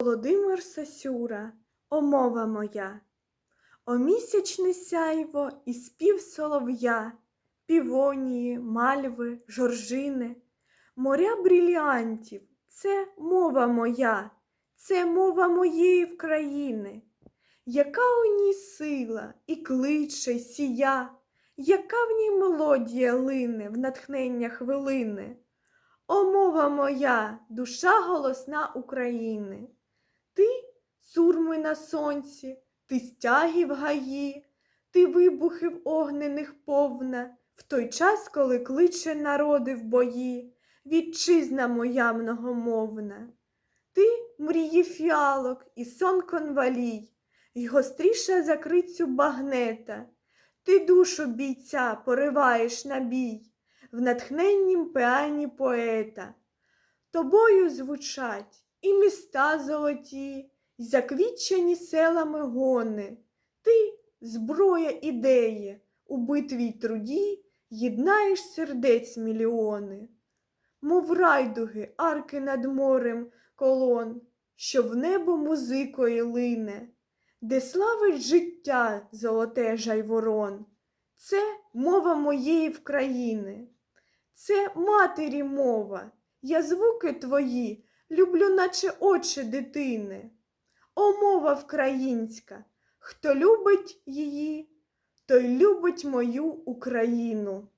Володимир Сосюра, о мова моя, о місячне сяйво і спів солов'я, півонії, мальви, жоржини, моря бріліантів, це мова моя, це мова моєї вкраїни. Яка у ній сила і кличе, сія, яка в ній мелодія лине в натхнення хвилини. О, мова моя, душа голосна України. Ти сурми на сонці, ти стяги в гаї, ти вибухів огнених повна, в той час, коли кличе народи в бої, вітчизна моя многомовна. Ти мрії фіалок і сон конвалій, й гостріша за крицю багнета. Ти душу бійця пориваєш на бій в натхненнім пеані поета. Тобою звучать і міста золоті, й заквітчені селами гони. Ти зброя ідеї, у битві й труді єднаєш сердець мільйони. Мов райдуги, арки над морем колон, що в небо музикою лине, де славить життя золоте жайворон. Це мова моєї вкраїни, це матері мова, я звуки твої люблю, наче очі дитини. О, мова вкраїнська, хто любить її, той любить мою Україну.